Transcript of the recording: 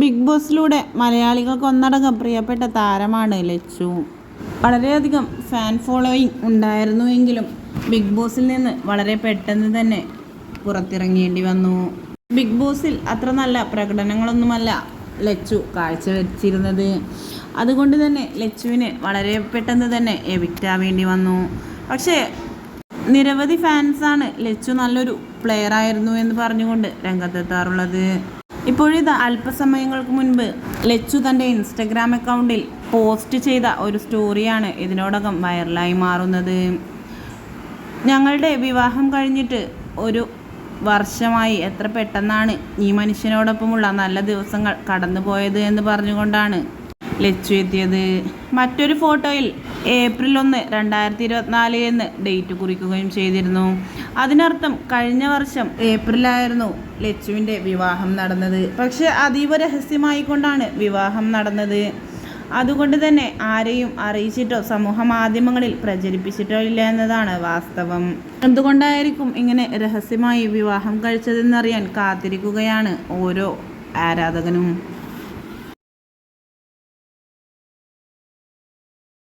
Big ബോസിലൂടെ മലയാളികൾക്ക് ഒന്നടങ്കം പ്രിയപ്പെട്ട താരമാണ് ലച്ചു. വളരെയധികം ഫാൻ ഫോളോയിങ് ഉണ്ടായിരുന്നുവെങ്കിലും ബിഗ് ബോസിൽ നിന്ന് വളരെ പെട്ടെന്ന് തന്നെ പുറത്തിറങ്ങേണ്ടി വന്നു. ബിഗ് ബോസിൽ അത്ര നല്ല പ്രകടനങ്ങളൊന്നുമല്ല ലച്ചു കാഴ്ചവെച്ചിരുന്നത്. അതുകൊണ്ട് തന്നെ ലച്ചുവിന് വളരെ പെട്ടെന്ന് തന്നെ എവിക്റ്റാവേണ്ടി വന്നു. പക്ഷേ നിരവധി ഫാൻസാണ് ലച്ചു നല്ലൊരു പ്ലെയർ ആയിരുന്നു എന്ന് പറഞ്ഞുകൊണ്ട് രംഗത്തെത്താറുള്ളത്. ഇപ്പോഴിതാ അല്പസമയങ്ങൾക്ക് മുൻപ് ലച്ചു തന്റെ ഇൻസ്റ്റഗ്രാം അക്കൗണ്ടിൽ പോസ്റ്റ് ചെയ്ത ഒരു സ്റ്റോറിയാണ് ഇതിനോടകം വൈറലായി മാറുന്നത്. ഞങ്ങളുടെ വിവാഹം കഴിഞ്ഞിട്ട് ഒരു വർഷമായി എത്ര പെട്ടെന്നാണ് ഈ മനുഷ്യനോടൊപ്പമുള്ള നല്ല ദിവസങ്ങൾ കടന്നുപോയത് എന്ന് പറഞ്ഞുകൊണ്ടാണ് ലച്ചു എത്തിയത്. മറ്റൊരു ഫോട്ടോയിൽ ഏപ്രിൽ ഒന്ന് രണ്ടായിരത്തി ഇരുപത്തിനാല് എന്ന് ഡേറ്റ് കുറിക്കുകയും ചെയ്തിരുന്നു. അതിനർത്ഥം കഴിഞ്ഞ വർഷം ഏപ്രിലായിരുന്നു ലച്ചുവിന്റെ വിവാഹം നടന്നത്. പക്ഷെ അതീവ രഹസ്യമായി കൊണ്ടാണ് വിവാഹം നടന്നത്. അതുകൊണ്ട് തന്നെ ആരെയും അറിയിച്ചിട്ടോ സമൂഹ മാധ്യമങ്ങളിൽ പ്രചരിപ്പിച്ചിട്ടോ ഇല്ല എന്നതാണ് വാസ്തവം. എന്തുകൊണ്ടായിരിക്കും ഇങ്ങനെ രഹസ്യമായി വിവാഹം കഴിച്ചതെന്നറിയാൻ കാത്തിരിക്കുകയാണ് ഓരോ ആരാധകനും.